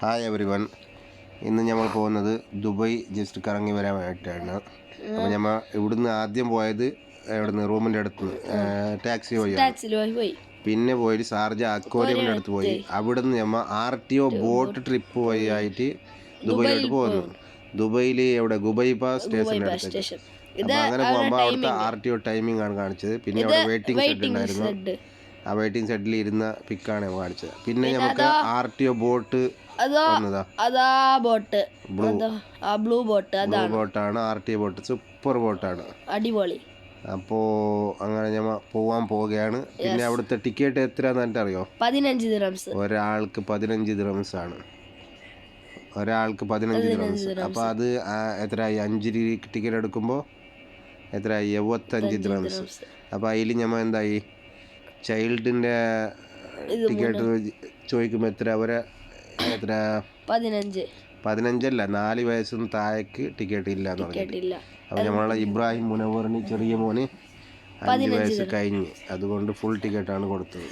Hi every one ഇന്ന് നമ്മൾ പോകുന്നത് ദുബായ് ജസ്റ്റ് കറങ്ങി വരാനായിട്ടാണ്. അപ്പോൾ നമ്മൾ ഇവിടുന്ന് ആദ്യം പോയത് ഇവിടുന്ന് റൂമിന്റെ അടുത്ത് ടാക്സി പോയി പോയി. പിന്നെ പോയിട്ട് ഷാർജ അക്വാറിയമിന്റെ അടുത്ത് പോയി. അവിടുന്ന് നമ്മൾ R T O boat trip വഴി ആയിട്ട് ദുബായിലോട്ട് പോകുന്നു ദുബായിൽ എവിടെ? ഗുബൈബ സ്റ്റേഷന്റെ അടുത്ത് അങ്ങനെ പോകുമ്പോൾ അവിടുത്തെ ആർ ടി ഒ ടൈമിംഗ് ആണ് കാണിച്ചത്. പിന്നെ അവിടെ വെയിറ്റിംഗ് ഷെഡ് ഉണ്ടായിരുന്നു. ആ വെയിറ്റിംഗ് സെറ്റിൽ ഇരുന്ന പിക്കാണ് നമ്മൾ കാണിച്ചത്. പിന്നെ നമുക്ക് ആർ ടി ഒ ബോട്ട് അതോ വന്നതാ. അതാ ബോട്ട് ബ്ലൂ ആ ബ്ലൂ ബോട്ട് ബ്ലൂ ബോട്ടാണ് ആർ ടി ബോട്ട് സൂപ്പർ ബോട്ടാണ് അടിപൊളി. അപ്പോ അങ്ങനെ ഞമ്മ പോവാൻ പോവുകയാണ്. പിന്നെ അവിടുത്തെ ടിക്കറ്റ് എത്രയാന്ന് എന്നിട്ട് അറിയോ? പതിനഞ്ച് ദിറംസ് ഒരാൾക്ക് പതിനഞ്ച് ദിറംസ് ആണ്. ഒരാൾക്ക് പതിനഞ്ച് ദിറംസ് അപ്പൊ അത് എത്രയായി? അഞ്ച് ടിക്കറ്റ് എടുക്കുമ്പോൾ എത്രയായി? എഴുപത്തഞ്ച് ദിറംസ് അപ്പൊ അതിൽ ഞമ്മ എന്തായി? ചൈൽഡിന്റെ ടിക്കറ്റ് ചോദിക്കുമ്പോൾ എത്ര? അവരെ എത്ര? പതിനഞ്ച്. പതിനഞ്ചല്ല നാല് വയസ്സിന് താഴേക്ക് ടിക്കറ്റ് ഇല്ല എന്ന് പറഞ്ഞു കേട്ടില്ല അപ്പോൾ നമ്മളെ ഇബ്രാഹിം മുനവറിന് ചെറിയ മോന് അഞ്ച് വയസ്സ് കഴിഞ്ഞ്. അതുകൊണ്ട് ഫുൾ ടിക്കറ്റ് ആണ് കൊടുത്തത്.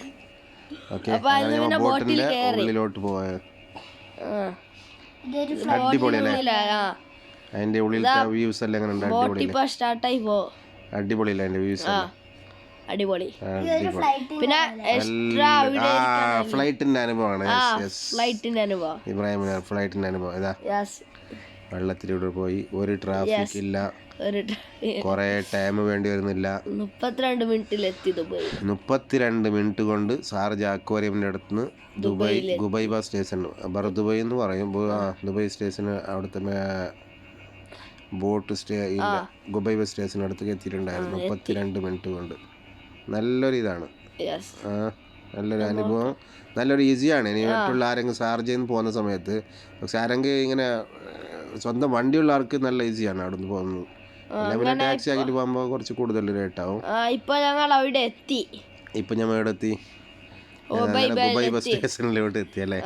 ഓക്കെ ബോട്ടിന്റെ ഉള്ളിലോട്ട് പോയത് അതിന്റെ ഉള്ളിലത്തെ വ്യൂസ് എല്ലാം എങ്ങനെ ഉണ്ട്. ബോട്ട് അടിപൊളി ഇപ്പൊ സ്റ്റാർട്ടായി പോ. അടിപൊളി അല്ലേ അതിന്റെ വ്യൂസ് ആ അടിപൊളി. പിന്നെ എക്സ്ട്രാ ആ ഫ്ലൈറ്റിന്റെ അനുഭവമാണ്. ഫ്ലൈറ്റിന്റെ അനുഭവം. ഇബ്രാഹിം ഫ്ലൈറ്റിന്റെ അനുഭവം. ഇതാ. യെസ് വെള്ളത്തിലൂടെ പോയി. ഒരു ട്രാഫിക് ഇല്ല. കൊറേ ടൈം വേണ്ടി വരുന്നില്ല. മുപ്പത്തിരണ്ട് മിനിറ്റിൽ എത്തി ദുബായ്. മുപ്പത്തിരണ്ട് മിനിറ്റ് കൊണ്ട് സാർജ് അക്വാറിയമിന്റെ അടുത്ത് നിന്ന് Dubai bus station Bur Dubai എന്ന് പറയും ദുബൈ ദുബായ് സ്റ്റേഷന് അവിടുത്തെ ബോട്ട് സ്റ്റേ ദുബൈ ബസ് സ്റ്റേഷൻ അടുത്തേക്ക് എത്തിയിട്ടുണ്ടായിരുന്നു മുപ്പത്തിരണ്ട് മിനിറ്റ് കൊണ്ട്. നല്ലൊരു ഇതാണ് നല്ലൊരു അനുഭവം. നല്ലൊരു ഈസിയാണ് ഇനി മറ്റുള്ള ആരെങ്കിലും ഷാർജയിൽ നിന്ന് പോകുന്ന സമയത്ത് പക്ഷെ ആരെങ്കിലും ഇങ്ങനെ സ്വന്തം വണ്ടിയുള്ള ആൾക്ക് നല്ല ഈസിയാണ് അവിടെ നിന്ന് പോകുന്നത് പിന്നെ ടാക്സി ആക്കിയിട്ട് പോകുമ്പോൾ കുറച്ച് കൂടുതൽ റേറ്റ് ആവും. ഇപ്പൊ ഞങ്ങൾ അവിടെ എത്തി. ഇപ്പൊ ഞങ്ങൾ അവിടെ എത്തി. ദുബായ് ബസ് സ്റ്റേഷനിലോട്ട് എത്തി അല്ലേ?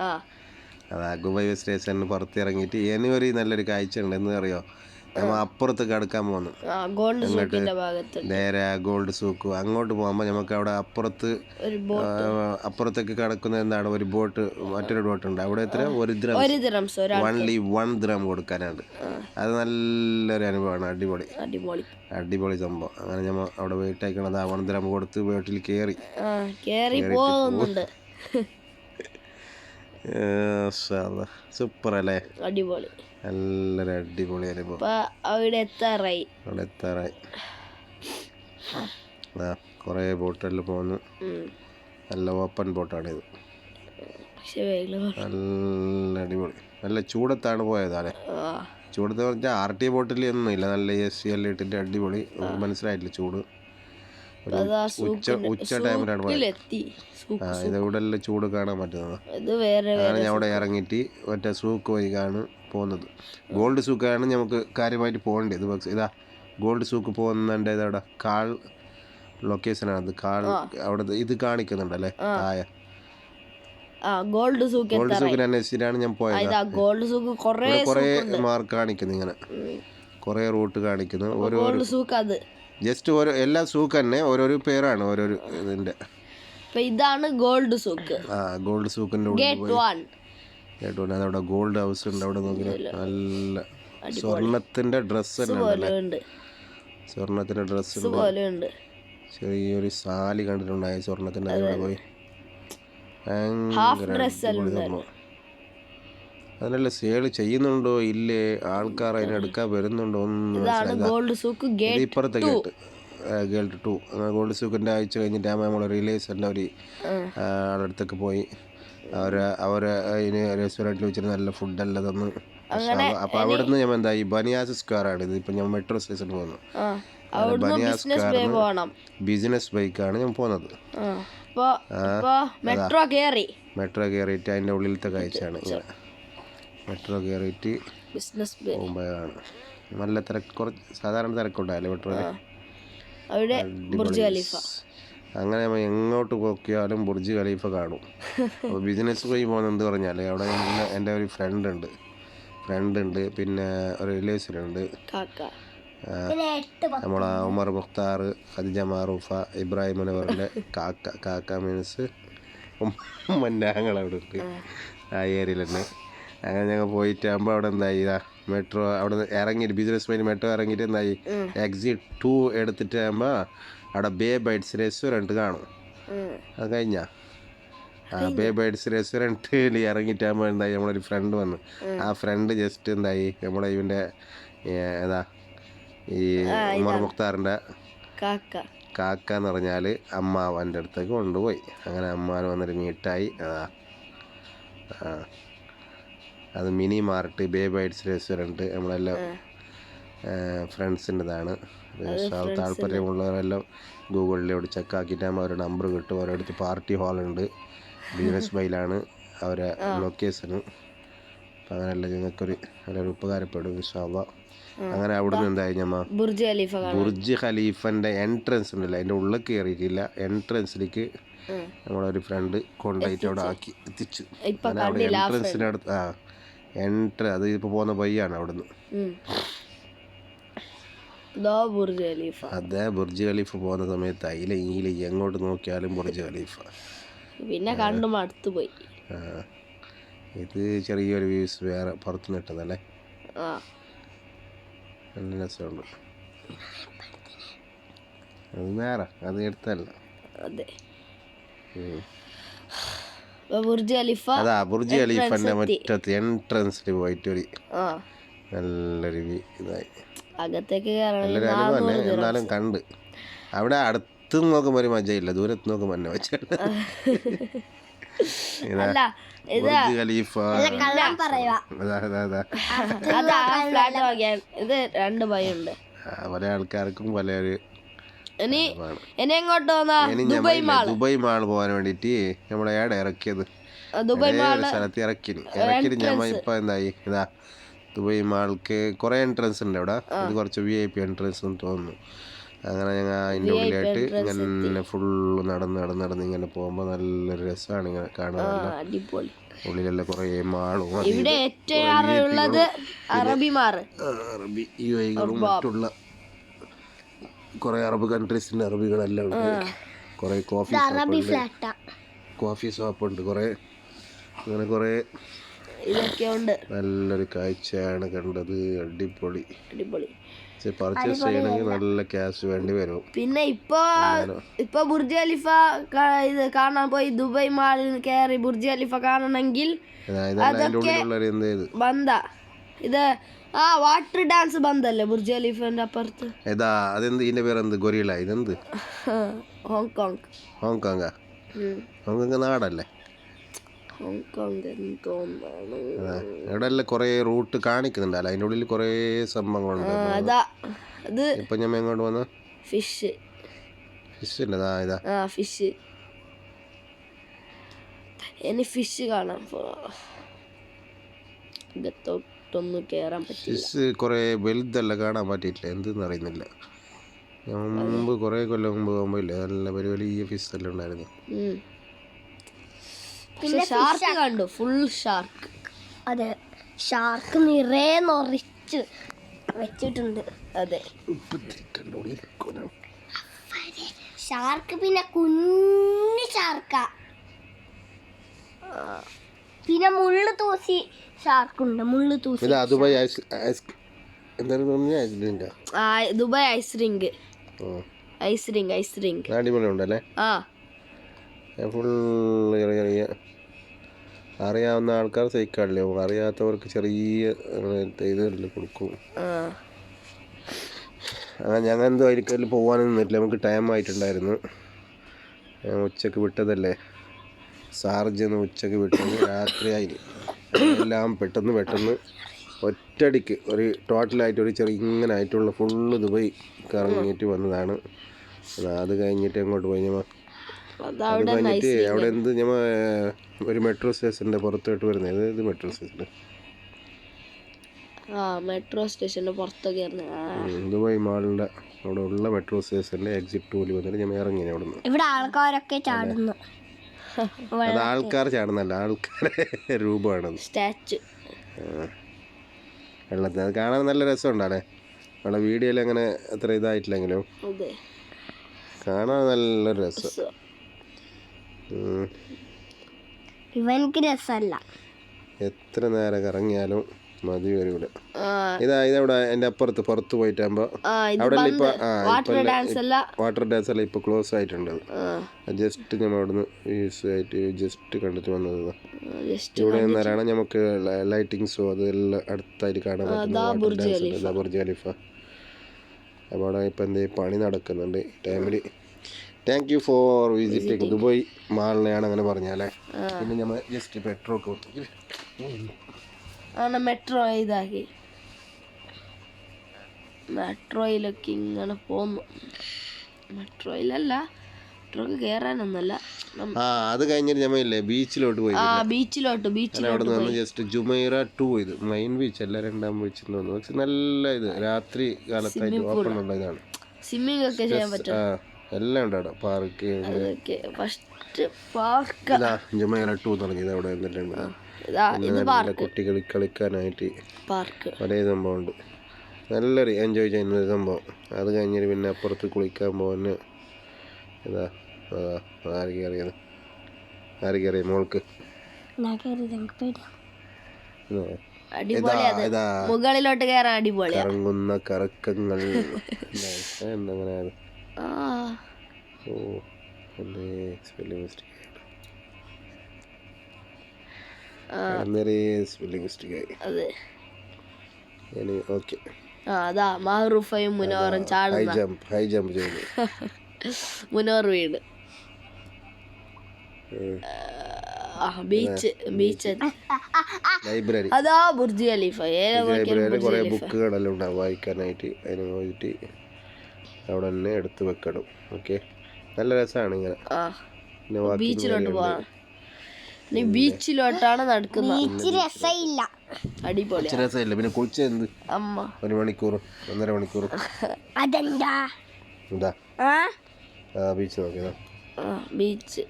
അതാ ദുബായ് ബസ് സ്റ്റേഷനിൽ പുറത്തിറങ്ങിയിട്ട് ഇനി ഒരു നല്ലൊരു കാഴ്ച ഉണ്ട് എന്ന് അറിയോ? നമ്മൾ അപ്പുറത്ത് കടക്കാൻ പോകുന്നു എന്നിട്ട് ഗോൾഡ് സൂക്കിന്റെ ഭാഗത്ത്. നേരെ ആ ഗോൾഡ് സൂക്ക്. അങ്ങോട്ട് പോകുമ്പോൾ നമുക്ക് അവിടെ അപ്പുറത്ത് അപ്പുറത്തേക്ക് കടക്കുന്ന എന്താണ്? ഒരു ബോട്ട് മറ്റൊരു ബോട്ട് ഉണ്ട്. അവിടെ എത്ര? ഒരു ദ്രം. വൺലി വൺ ദ്രം കൊടുക്കാനാണ്. അത് നല്ലൊരു അനുഭവമാണ്. അടിപൊളി. അടിപൊളി. അടിപൊളി സംഭവം. അങ്ങനെ ഞമ്മ അവിടെ വെയിറ്റ് ആക്കണത് ആ വൺ ദ്രം കൊടുത്ത് വീട്ടിൽ കയറി കയറി പോകുന്നുണ്ട് സൂപ്പർ അല്ലേ അടിപൊളി. നല്ലൊരു അടിപൊളി അനുഭവം. അവിടെ എത്താറായി. അവിടെ എത്താറായി. ആ കുറേ പോകുന്നു ഉം. നല്ല ഓപ്പൺ വെയിൽ കൊ- നല്ല അടിപൊളി. നല്ല ചൂടത്താണ് പോയതാണ് ചൂടത്ത് പറഞ്ഞാൽ ആർ ടി ബോട്ടിൽ ഒന്നും ഇല്ല നല്ല എ സി എല്ലാം ഇട്ടിട്ട് അടിപൊളി. മനസ്സിലായിട്ടില്ല ചൂട്? ഉച്ച ഉച്ച ടൈമിലാണ് സൂക്ക് ആ ഇത് എല്ലാം ചൂട് കാണാൻ പറ്റുന്നത്. ഇത് വേറെ അങ്ങനെ ഞാൻ അവിടെ ഇറങ്ങിയിട്ട് മറ്റേ സൂക്ക് വഴിക്കാണ് പോകുന്നത്. ഗോൾഡ് സൂക്കാണ് നമുക്ക് കാര്യമായിട്ട് പോകേണ്ടത്. പക്ഷേ ഇതാ ഗോൾഡ് സൂക്ക് പോകുന്നുണ്ട് ഇതവിടെ കാൾ ലൊക്കേഷനാണത് കാൾ അവിടെ ഇത് കാണിക്കുന്നുണ്ടല്ലേ ആ. ഗോൾഡ് സൂക്ക് ഗോൾഡ് സൂക്കിന് അന്വേഷിച്ചിട്ടാണ് ഞാൻ പോയത്. ഗോൾഡ് സൂക്ക് കൊറേ കുറേ മാർക്ക് കാണിക്കുന്നു ഇങ്ങനെ കുറേ റൂട്ട് കാണിക്കുന്നു. ഓരോ സൂക്ക് അത്. ജസ്റ്റ് ഓരോ എല്ലാ സൂക്ക് തന്നെ ഓരോരോ പേരാണ് ഓരോരോ ഇതിന്റെ അപ്പോൾ ഇതാണ് ഗോൾഡ് സൂക്ക്. ആ ഗോൾഡ് സൂക്കിന്റെ ഉള്ളിൽ ഗേറ്റ് വൺ കേട്ടോ അതവിടെ ഗോൾഡ് ഹൗസ് ഉണ്ട് അവിടെ നോക്കി നല്ല സ്വർണത്തിന്റെ ഡ്രസ്സ് തന്നെ ഉണ്ട് സ്വർണത്തിന്റെ ഡ്രസ്സ് ഉണ്ട്. ചെറിയൊരു സാലി കണ്ടിട്ടുണ്ടായി സ്വർണത്തിന്റെ അവിടെ പോയി. ഹാഫ് ഡ്രസ്സ് ഭയങ്കര ഡ്രസ് സെയിൽ ചെയ്യുന്നുണ്ടോ? ഇല്ലേ? ആൾക്കാർ അതിനെടുക്കാൻ വരുന്നുണ്ടോ? ഒന്നും ഗോൾഡ് ഇപ്പുറത്തെ കേട്ട് ഗേൾട്ട് ടു ഗോൾഡ് സൂക്കിന്റെ ആഴ്ച കഴിഞ്ഞിട്ട് നമ്മൾ റിലേഷന്റെ ഒരു ആളുടെ അടുത്തൊക്കെ പോയി. അവരെ അവരെ അതിന് റെസ്റ്റോറന്റിൽ വെച്ചിട്ട് നല്ല ഫുഡല്ല തന്നു. അപ്പോൾ അവിടെ നിന്ന് ഞാൻ എന്തായി ബനിയാസ് സ്ക്വയർ ആണ് ഇത്. ഇപ്പം ഞാൻ മെട്രോ സ്റ്റേഷനിൽ പോകുന്നു ആ സ്ക്വയർ ബിസിനസ് ബൈക്കാണ് ഞാൻ പോകുന്നത് ആ മെട്രോ കയറി മെട്രോ കയറിയിട്ട് അതിന്റെ ഉള്ളിലത്തെ കാഴ്ചയാണ്. ഇങ്ങനെ മെട്രോ കയറിയിട്ട് ബിസിനസ് പോകുമ്പോഴാണ് നല്ല തിരക്ക് കുറച്ച് സാധാരണ തിരക്കുണ്ടായാലും മെട്രോയിൽ അവിടെ ബുർജ് ഖലീഫ അങ്ങനെ നമ്മൾ എങ്ങോട്ട് പോക്കിയാലും ബുർജ് ഖലീഫ കാണും അപ്പോൾ ബിസിനസ് വഴി പോകുന്നത് എന്ത് പറഞ്ഞാൽ അവിടെ എന്റെ- ഒരു ഫ്രണ്ട് ഉണ്ട് ഫ്രണ്ട് ഉണ്ട് പിന്നെ ഒരു റിലേഷൻ ഉണ്ട് കാക്ക നമ്മളെ ഉമർ മുഖ്താർ ഖദിജ മാറൂഫ ഇബ്രാഹിം അനവറിന്റെ കാക്ക കാക്ക മീൻസ് ഉമ്മന്റെ ആങ്ങൾ അവിടെ ഉണ്ട് ആ ഏരിയയിൽ തന്നെ അങ്ങനെ ഞങ്ങൾ പോയിട്ട് ആകുമ്പോൾ അവിടെ എന്തായി? ഇതാ മെട്രോ അവിടെ നിന്ന് ഇറങ്ങിയിട്ട് ബിസിനസ് മൈൻ മെട്രോ ഇറങ്ങിയിട്ട് എന്തായി? എക്സിറ്റ് ടു എടുത്തിട്ട് ആകുമ്പോൾ അവിടെ ബേ ബൈറ്റ്സ് റെസ്റ്റോറന്റ് കാണും. അത് കഴിഞ്ഞാ? ആ ബേ ബൈറ്റ്സ് റെസ്റ്റോറന്റിൽ ഇറങ്ങിയിട്ടാകുമ്പോൾ എന്തായി? നമ്മളൊരു ഫ്രണ്ട് വന്നു. ആ ഫ്രണ്ട് ജസ്റ്റ് എന്തായി? നമ്മുടെ ഇവന്റെ ഏതാ? ഈ ഉമർ മുഖ്താറിന്റെ കാക്ക. കാക്ക എന്ന് പറഞ്ഞാൽ അമ്മാവന്റെ അടുത്തേക്ക് കൊണ്ടുപോയി. അങ്ങനെ അമ്മാവൻ വന്നിട്ട് മീറ്റായി അതാ ആ. അത് mini mart bay bites restaurant നമ്മളെല്ലാം ഫ്രണ്ട്സിന്റെതാണ്. താല്പര്യമുള്ളവരെല്ലാം ഗൂഗിളിൽ ഇവിടെ നമ്മൾ അവരുടെ നമ്പർ കിട്ടും. അവരുടെ അടുത്ത് പാർട്ടി ഹാളുണ്ട്. ബിസിനസ് ബൈലാണ് അവരെ ലൊക്കേഷൻ അപ്പം അങ്ങനെയല്ല ഞങ്ങൾക്കൊരു നല്ലൊരു ഉപകാരപ്പെടും വിശ്വാസ അങ്ങനെ അവിടുന്ന് എന്തായി ഞമ്മ? ബുർജ് ഖലീഫ ബുർജ് ഖലീഫന്റെ എൻട്രൻസ് ഉണ്ടല്ലോ അതിന്റെ ഉള്ളിൽ കയറിയിട്ടില്ല. എൻട്രൻസിലേക്ക്. നമ്മളൊരു ഫ്രണ്ട് കൊണ്ടുപോയിട്ട് അവിടെ ആക്കി എത്തിച്ചു. എൻട്രൻസിന്റെ അടുത്ത് ആ. എൻട്ര അത് ഇപ്പോൾ പോകുന്ന വഴിയാണ് അവിടുന്ന്. Burj Khalifa. അതെ ബുർജ് ഖലീഫ പോകുന്ന സമയത്ത് അയില ഈല എങ്ങോട്ട് നോക്കിയാലും ബുർജ് ഖലീഫ. പിന്നെ കണ്ടും അടുത്ത് പോയി. ഇത് ചെറിയൊരു വ്യൂസ് വേറെ പുറത്തു നിട്ടതല്ലേ നല്ല രസമുണ്ട്. അത് വേറെ അത് എടുത്തല്ല അതെ. അതാ ബുർജ് ഖലീഫന്റെ മുറ്റത്ത് എൻട്രൻസിൽ പോയിട്ട് ഒരു ആ. നല്ലൊരു ഇതായി. അകത്തേക്ക് കയറണം നല്ലൊരു അനുഭവം തന്നെ. എന്നാലും കണ്ട്. അവിടെ അടുത്ത് നോക്കുമ്പോൾ ഒരു മജയില്ല. ദൂരത്ത് നോക്കുമ്പോൾ തന്നെ അല്ല ഇത്. Burj Khalifa. അതാ അതാ അതാ. അതാ ഫ്ലാറ്റ് വാങ്ങിയാൽ ഇത് രണ്ട് ഭയമുണ്ട് പല ആൾക്കാർക്കും പല ഒരു ഇനി. ഇനി എങ്ങോട്ട് പോന്നാ ദുബായ് മാൾ ദുബായ് മാൾ പോകാൻ വേണ്ടിയിട്ട് നമ്മളെ ഏടെ ഇറക്കിയത്? ദുബായ് മാൾ സ്ഥലത്ത് ഇറക്കിന്? ഇറക്കിയിട്ട് ഞമ്മ ഇപ്പൊ എന്തായി? ഇതാ ദുബായ് മാൾക്ക് കുറെ എൻട്രൻസ് ഉണ്ട് അവിടെ. ഇത് കുറച്ച് വി ഐ പി എൻട്രൻസ് എന്ന് തോന്നുന്നു. അങ്ങനെ ഞങ്ങൾ അതിന്റെ ഉള്ളിലായിട്ട് ഇങ്ങനെ ഫുള്ള് നടന്ന് നടന്ന് നടന്ന് ഇങ്ങനെ പോകുമ്പോൾ നല്ലൊരു രസമാണ് ഇങ്ങനെ കാണാൻ ഉള്ളിലെല്ലാം കുറേ മാളും ഇവിടെ ഏറ്റവും അറബി മാറ് അറബി യു ഐകളും മറ്റുള്ള കുറേ അറബ് കൺട്രീസിന്റെ അറബികളെല്ലാം ഉണ്ട്. കുറേ കോഫി ഷോപ്പുണ്ട് കോഫി ഷോപ്പുണ്ട് കുറേ അങ്ങനെ കുറേ നല്ലൊരു കാഴ്ചയാണ് കണ്ടത്. അടിപൊളി. പർച്ചേസ് ചെയ്യണമെങ്കിൽ നല്ല ക്യാഷ് വേണ്ടി വരും. പിന്നെ ഇപ്പൊ ഇപ്പൊ ബുർജ് ഖലീഫ കാ- ഇത് കാണാൻ പോയി. ദുബായ് മാളിൽ കയറി ബുർജ് ഖലീഫ കാണണമെങ്കിൽ ബന്ദ ഇത് ആ വാട്ടർ ഡാൻസ് ബന്ധല്ലേ ബുർജ് ഖലീഫന്റെ അപ്പുറത്ത്? ഏതാ അതെന്ത് പേര് പേരെന്ത്? ഗൊറിയില ഇതെന്ത്? Hong Kong. ഹോങ്കോങ് ആ? ഹോങ്കോങ് നാടല്ലേ? ഹോങ്കോങ് എന്തോന്നാണ്. അതാ ഇവിടെ എല്ലാം കുറേ റൂട്ട് കാണിക്കുന്നുണ്ടല്ലോ അതിന്റെ ഉള്ളിൽ കുറേ സംഭവങ്ങളുണ്ട്. അതാ അത് ഇപ്പൊ ഞാൻ എങ്ങോട്ട് വന്ന? ഫിഷ് ഫിഷ് അല്ലടാ ഇതാ. ആ ഫിഷ് ഇനി ഫിഷ് കാണാൻ പോവാ ഇകത്തോട്ടൊന്നും കയറാൻ പറ്റില്ല. കുറെ വലുതല്ല കാണാൻ പറ്റിയിട്ടില്ല. എന്തെന്ന് അറിയുന്നില്ല. ഞാൻ മുമ്പ് കുറേ കൊല്ലം മുമ്പ് പോകുമ്പോൾ ഇല്ലേ നല്ല വലിയ വലിയ ഫിഷ് എല്ലാം ഉണ്ടായിരുന്നു. പക്ഷെ ഷാർക്ക് കണ്ടു? ഫുൾ ഷാർക്ക് അതെ. ഷാർക്ക് നിറയെ നിറച്ച് വെച്ചിട്ടുണ്ട്. അതെ. ഷാർക്ക് പിന്നെ കുഞ്ഞു ഷാർക്ക പിന്നെ മുള്ളു തൂസി ഷാർക്കുണ്ട് മുള്ളു തൂസി ഇത് അതുപോയി ഐസ് ഐസ് ആ Dubai ice rink ice rink ice rink അടിപൊളി ഉണ്ടല്ലേ ആ. ഫുൾ ചെറിയ ചെറിയ അറിയാവുന്ന ആൾക്കാർ സഹിക്കാറില്ല? അറിയാത്തവർക്ക് ചെറിയ കൊടുക്കും. ആ. ഞങ്ങൾ എന്തോ അതിൽ പോകാനൊന്നും നിന്നില്ല നമുക്ക് ടൈം ആയിട്ടുണ്ടായിരുന്നു. ഉച്ചയ്ക്ക് വിട്ടതല്ലേ? സാർജ് ഉച്ചയ്ക്ക് വിട്ടത്. രാത്രിയായി. എല്ലാം പെട്ടെന്ന് പെട്ടെന്ന് ഒറ്റടിക്ക് ഒരു ടോട്ടലായിട്ട് ഒരു ചെറിയ ഇങ്ങനെ ആയിട്ടുള്ള ഫുള്ള് ദുബായ് കറങ്ങിയിട്ട് വന്നതാണ്. അതാ കഴിഞ്ഞിട്ട് എങ്ങോട്ട് പോയി ഞമ്മ? അത് കഴിഞ്ഞിട്ട് അവിടെ എന്ത് ഞമ്മ ഒരു മെട്രോ സ്റ്റേഷന്റെ പുറത്തോട്ട് വരുന്നത്. ഇത് മെട്രോ സ്റ്റേഷൻ ആ മെട്രോ സ്റ്റേഷന്റെ പുറത്തൊക്കെ ദുബായ് മാളിന്റെ അവിടെ ഉള്ള മെട്രോ സ്റ്റേഷന്റെ എക്സിറ്റ് ടൂൽ വന്നിട്ട് ഞാൻ ഇറങ്ങി അവിടെ നിന്ന് ഇവിടെ ആൾക്കാരൊക്കെ ചാടുന്നു. അത് ആൾക്കാർ ചാടുന്നല്ല ആൾക്കാരെ രൂപമാണ്. സ്റ്റാച്ചു. വെള്ളത്തിൽ അത് കാണാൻ നല്ല രസമുണ്ടല്ലേ നമ്മളെ വീഡിയോയിൽ അങ്ങനെ അത്ര ഇതായിട്ടില്ലെങ്കിലും. കാണാൻ നല്ല രസം. ഇവനക്ക് രസമല്ല. എത്ര നേരം കറങ്ങിയാലും മതി വരൂല ഇതാ ഇതവിടെ? എന്റെ അപ്പുറത്ത് പുറത്ത് പോയിട്ടാകുമ്പോൾ അവിടെ ഇപ്പൊ ആ വാട്ടർ ഡാൻസ് അല്ല. എല്ലാം ഇപ്പോൾ ക്ലോസ് ആയിട്ടുണ്ട് ജസ്റ്റ് നമ്മൾ അവിടുന്ന് യൂസ് ആയിട്ട് ജസ്റ്റ് കണ്ടിട്ട് വന്നത് ഇവിടെ നിന്നാലാണ് നമുക്ക് ലൈറ്റിങ്സോ അതെല്ലാം അടുത്തായിട്ട് കാണാൻ പറ്റുന്നത് ബുർജ് ഖലീഫ. അപ്പോൾ അവിടെ ഇപ്പം എന്തേ പണി നടക്കുന്നുണ്ട്. ടൈമിൽ thank you for visiting Dubai മാളിനെയാണ് അങ്ങനെ പറഞ്ഞാലേ പിന്നെ നമ്മൾ ജസ്റ്റ് പെട്രോൾ ഒക്കെ ആണ് മെട്രോ ഇതാക്കി. മെട്രോയിലൊക്കെ ഇങ്ങനെ പോന്നു. മെട്രോയിലല്ല മെട്രോക്ക് കയറാനൊന്നല്ല ആ അത് കഴിഞ്ഞിട്ട് നമ്മൾ ഇല്ലേ ബീച്ചിലോട്ട് പോയി ആ ബീച്ചിലോട്ട് ബീച്ചിലോട്ട് അവിടെ നിന്ന് ജസ്റ്റ് ജുമൈറ ടു ഇത് മെയിൻ ബീച്ച് അല്ല രണ്ടാം ബീച്ച് തോന്നുന്നു. പക്ഷെ നല്ല ഇത് രാത്രി കാലത്തായിട്ട് ഓപ്പൺ ഉള്ള ഇതാണ്. ഒക്കെ ചെയ്യാൻ പറ്റും. ആ എല്ലാം ഉണ്ട് അവിടെ. Park first park Jumeirah two തുടങ്ങിയത് അവിടെ നല്ല കുട്ടികൾ കളിക്കാനായിട്ട് പാർക്ക്. പല സംഭവമുണ്ട്. നല്ലൊരു എൻജോയ് ചെയ്യുന്ന ഒരു സംഭവം. അത് കഴിഞ്ഞിട്ട് പിന്നെ അപ്പുറത്ത് കുളിക്കാൻ പോകുന്ന ഇതാ അതാ ആര് കയറിയത് ആര് കയറിയ മോൾക്ക്? അടിപൊളി മുകളിലോട്ട് കയറാൻ അടിപൊളിയാ. കറങ്ങുന്ന കറക്കങ്ങൾ. എന്താ, അങ്ങനെ ഓ സ്പെല്ലിംഗ് മിസ്റ്റേക്ക് അതെ. അതാ മഹറൂഫയും മുനോറും ഹൈ ചാടുന്ന. ജമ്പ് ഹൈ ജമ്പ് ചെയ്തു മുനോർ വീട്. ബീച്ച് ബീച്ച് ലൈബ്രറി അതാ ബുർജി ഖലീഫ. ലൈബ്രറിയിൽ കുറേ ബുക്കുകളെല്ലാം ഉണ്ടാവും. വായിക്കാനായിട്ട് അതിന് പോയിട്ട് അവിടെ തന്നെ എടുത്ത് വെക്കണം. ഓക്കെ നല്ല രസമാണ് ഇങ്ങനെ. ബീച്ചിലോട്ട് പോവാം. ഇനി ബീച്ചിലോട്ടാണ് നടക്കുന്നത്. അടിപൊളി രസമില്ല പിന്നെ കുളിച്ച എന്ത്? അമ്മ. ഒരു മണിക്കൂർ ഒന്നര മണിക്കൂർ. അതെന്താ? എന്താ? ആ? ആ ബീച്ച് നോക്കിയതാ. ബീച്ച്.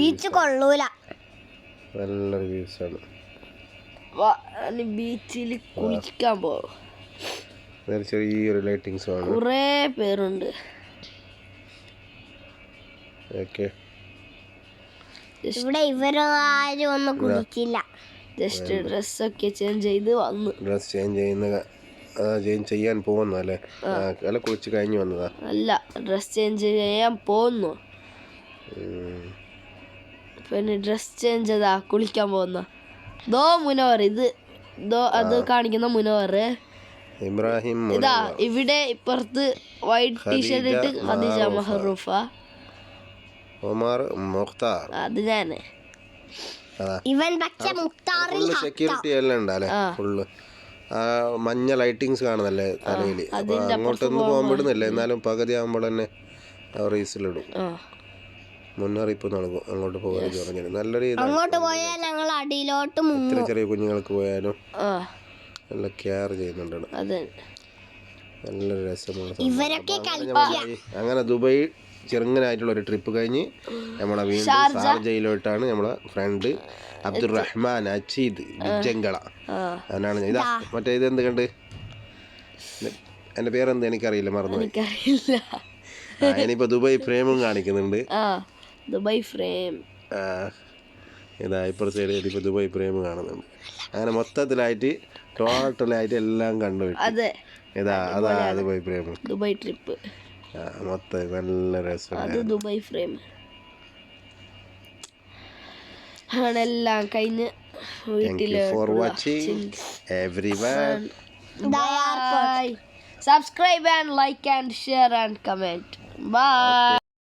ബീച്ച് കൊള്ളൂല. നല്ലൊരു ബീച്ചാണ്. ബീച്ചിൽ കുളിക്കാൻ പോകും ചെറിയൊരു ലൈറ്റിങ്സും ആണ്. കുറേ പേരുണ്ട്. ഓക്കെ ഇവിടെ ഇവരാരും ഒന്നും കുടിച്ചില്ല ജസ്റ്റ് ഡ്രസ്സൊക്കെ ചേഞ്ച് ചെയ്ത് വന്നു. ഡ്രസ് ചേഞ്ച് ചെയ്യുന്ന ചേഞ്ച് ചെയ്യാൻ പോകുന്നല്ലേ അല്ല? കുളിച്ച് കഴിഞ്ഞു വന്നതാ. അല്ല ഡ്രസ് ചേഞ്ച് ചെയ്യാൻ പോകുന്നു പിന്നെ ഡ്രസ് ചേഞ്ച് ചെയ്താ കുളിക്കാൻ പോകുന്ന ദോ മുനവർ ഇത് ദോ അത് കാണിക്കുന്ന മുനവർ. ഇബ്രാഹിം ഇതാ ഇവിടെ ഇപ്പുറത്ത് വൈറ്റ് ടീഷർട്ട് ഇട്ട് ഖദീജ മഹറൂഫ. ഒമാർ മുഖ്താർ. അത് തന്നെ. ഇവൻ പക്ഷെ മുഖ്താറിൽ സെക്യൂരിറ്റി എല്ലാം ഉണ്ടല്ലേ ഫുള്ള് ആ. മഞ്ഞ ലൈറ്റിങ്സ് കാണുന്നല്ലേ തലയിൽ? അങ്ങോട്ടൊന്നും പോകാൻ വിടുന്നില്ല. എന്നാലും പകുതി ആകുമ്പോൾ തന്നെ റീസിലിടും മുന്നറിയിപ്പ് നൽകും അങ്ങോട്ട് പോകരുത് പറഞ്ഞാൽ നല്ലൊരു അങ്ങോട്ട് പോയാൽ ഞങ്ങൾ അടിയിലോട്ട് ഇത്ര ചെറിയ കുഞ്ഞുങ്ങൾക്ക് പോയാലും നല്ല കെയർ ചെയ്യുന്നുണ്ട്. നല്ല രസമാണ്. ഇവരൊക്കെ അങ്ങനെ ദുബൈ അങ്ങനെ ദുബായ് ചെറുങ്ങനായിട്ടുള്ള ഒരു ട്രിപ്പ് കഴിഞ്ഞ് നമ്മളെ വീണ്ടും ഷാർജയിലോട്ടാണ് നമ്മളെ ഫ്രണ്ട് അബ്ദുറഹ്മാൻ അച്ചീദ് ബിജങ്കള ആ. അതിനാണ് ഇതാ മറ്റേ ഇത് എന്ത് കണ്ട്? എന്റെ പേരെന്ത് എനിക്കറിയില്ല മറന്നു എനിക്കറിയില്ല. ഇനിയിപ്പോ ദുബായ് ഫ്രെയിമും കാണിക്കുന്നുണ്ട്. ദുബായ് ഫ്രെയിം ഇതാ ഇപ്പുറ സൈഡിൽ ഇപ്പൊ ദുബായ് ഫ്രെയിം കാണുന്നുണ്ട്. അങ്ങനെ മൊത്തത്തിലായിട്ട് ടോട്ടലായിട്ട് എല്ലാം കണ്ടുപോയി അതെ. ഇതാ അതാ ദുബായ് ഫ്രെയിം ദുബായ് ട്രിപ്പ് മൊത്തം നല്ല രസം ദുബായ് ഫ്രെയിം. ആണെല്ലാം കഴിഞ്ഞ് വീട്ടിൽ for watching subscribe and like and share and comment bye